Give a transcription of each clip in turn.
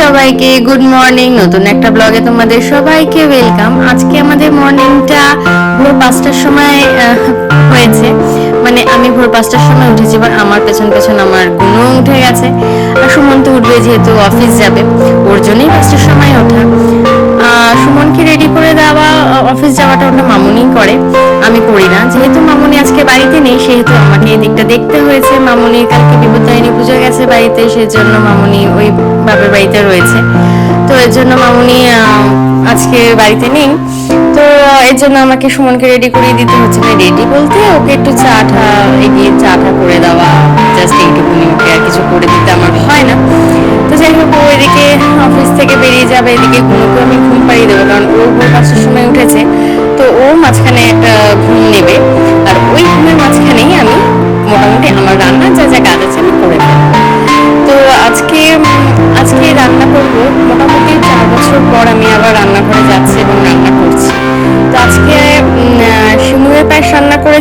সবাইকে good morning নতুন একটা ব্লগে তোমাদের সবাইকে ওয়েলকাম আজকে আমাদের মর্নিংটা ভোর পাঁচটার সময় হয়েছে। মানে আমি ভোর পাঁচটার সময় উঠেছি, এবার আমার পেছন পেছন আমার গুণও উঠে গেছে। আর সুমন তো উঠবে যেহেতু অফিস যাবে। ওর জন্যই পাঁচটার সময় ওঠা। সুমনকে রেডি করে দেওয়া অফিস যাওয়াটা ওটা মামুনি করে। আমি করি না। যেহেতু মামুনি আজকে বাড়িতে নেই, সেহেতু আমাকে এই দিকটা দেখতে হয়েছে। মামুনি কালকে বিপত্তারিণী পুজো গেছে বাড়িতে, সেজন্য মামুনি ওই বাড়িতে রয়েছে। তো এর জন্য মামুনি আজকে বাড়িতে নেই। তো এর জন্য আমাকে সুমনকে রেডি করিয়ে দিতে হচ্ছে। মানে রেডি বলতে ওকে একটু চা টা এগিয়ে চা টা করে দেওয়া জাস্ট এইটুকুনি ওকে আর কিছু করে দিতে আমার হয় না। তো যাই হোক, ও এদিকে অফিস থেকে বেরিয়ে যাবে, এদিকে ঘুমকে আমি ঘুম পাড়িয়ে দেবো, কারণ ও ভোর পাঁচটার সময় উঠেছে। তো ও মাঝখানে একটা ঘুম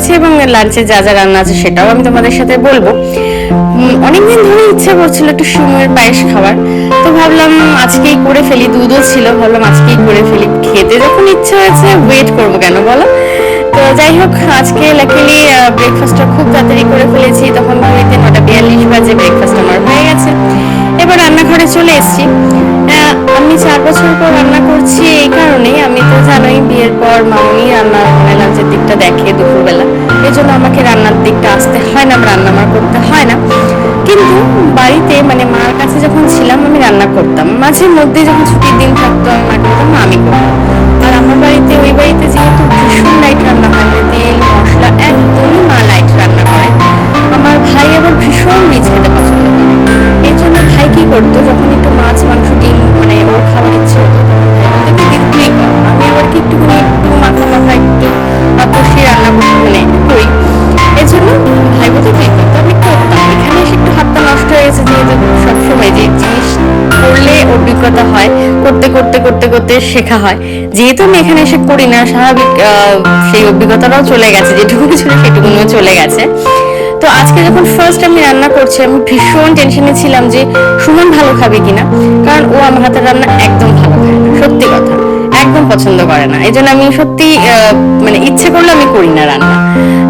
করেছি এবং লাঞ্চে যা যা রান্না আছে সেটাও আমি তোমাদের সাথে বলব। অনেকদিন ধরে ইচ্ছে করছিল একটু শিমুয়ের পায়েস খাবার তো ভাবলাম আজকেই করে ফেলি, দুধও ছিল, ভাবলাম আজকেই করে ফেলি। খেতে যখন ইচ্ছে হয়েছে ওয়েট করব কেন বলো? তো যাই হোক, আজকে লাকিলি ব্রেকফাস্টটা খুব তাড়াতাড়ি করে ফেলেছি। তখন ঘড়িতে নটা বিয়াল্লিশ বাজে ব্রেকফাস্ট আমার হয়ে গেছে। এবার রান্নাঘরে চলে এসেছি। আমি চার বছর পর রান্না করছি এই কারণেই আমি তো জানোই বিয়ের পর মামনি রান্না মানে লাঞ্চের দিকটা দেখে দুপুরবেলা। এই জন্য আমাকে রান্নার দিকটা আসতে হয় না রান্না আমার করতে হয় না। কিন্তু বাড়িতে মানে মার কাছে যখন ছিলাম আমি রান্না করতাম। মাঝে মধ্যে যখন ছুটির দিন থাকতো আমি মাকে বলতাম "মা, আমি করব আর আমার বাড়িতে ওই বাড়িতে যেহেতু ভীষণ লাইট রান্না হয় অভিজ্ঞতা হয়, করতে করতে করতে করতে শেখা হয়। যেহেতু আমি এখানে এসে করি না, স্বাভাবিক সেই অভিজ্ঞতাটাও চলে গেছে যেটুকুনি ছিল সেটুকুনিও চলে গেছে। তো আজকে যখন ফার্স্ট আমি রান্না করছি, আমি ভীষণ টেনশনে ছিলাম যে সুমন ভালো খাবে কিনা। কারণ ও আমার হাতের রান্না একদম ভালো খায় না, সত্যি কথা। একদম পছন্দ করে না। এই জন্য আমি সত্যি মানে ইচ্ছে করলে আমি করি না রান্না।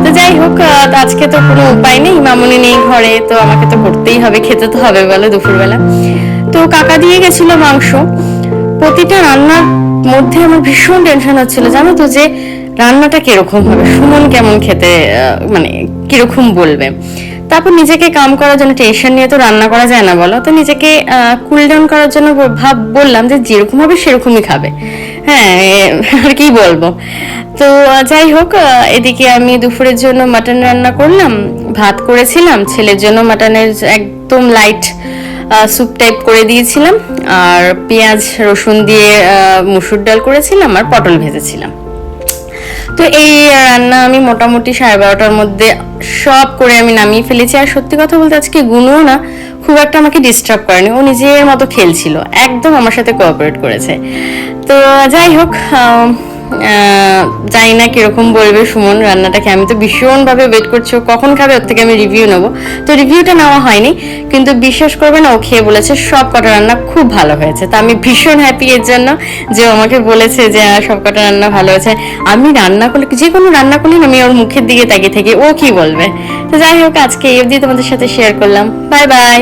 তো যাই হোক আজকে তো কোনো উপায় নেই, মামুনি নেই ঘরে, তো আমাকে তো করতেই হবে, খেতে তো হবে বলো দুপুরবেলা। তো কাকা দিয়ে গেছিল মাংস। প্রতিটা রান্নার মধ্যে আমার ভীষণ টেনশন হচ্ছিল, জানো তো যে রান্নাটা কীরকম হবে, সুমন কেমন খেতে মানে কীরকম বলবে। তারপর নিজেকে কাম করার জন্য টেনশন নিয়ে তো রান্না করা যায় না বলো, তো নিজেকে কুল ডাউন করার জন্য ভাব, বললাম যে যেরকম হবে সেরকমই খাবে। হ্যাঁ আর কি বলব? তো যাই হোক এদিকে আমি দুপুরের জন্য মাটন রান্না করলাম, ভাত করেছিলাম, ছেলের জন্য মাটনের একদম লাইট স্যুপ টাইপ করে দিয়েছিলাম, আর পেঁয়াজ, রসুন দিয়ে মুসুর ডাল করেছিলাম, আর পটল ভেজেছিলাম। তো এই রান্না আমি মোটামুটি সাড়ে বারোটার মধ্যে সব করে আমি নামিয়ে ফেলেছি। আর সত্যি কথা বলতে আজকে গুনও না, খুব একটা আমাকে ডিস্টার্ব করেনি। ও নিজের মতো খেলছিল, একদম আমার সাথে কোঅপারেট করেছে। তো যাই হোক জানি না কীরকম বলবে সুমন রান্নাটাকে। আমি তো ভীষণভাবে ওয়েট করছি কখন খাবে ওর থেকে আমি রিভিউ নেব। তো রিভিউটা নেওয়া হয়নি, কিন্তু বিশ্বাস করবে না, ও খেয়ে বলেছে সব কটা রান্না খুব ভালো হয়েছে। তা আমি ভীষণ হ্যাপি এর জন্য যে আমাকে বলেছে যে সব কটা রান্না ভালো হয়েছে। আমি রান্না করলে, যে কোনো রান্না করলে আমি ওর মুখের দিকে তাকিয়ে থাকি, ও কি বলবে? তো যাই হোক, আজকে এই অবধি তোমাদের সাথে শেয়ার করলাম। Bye bye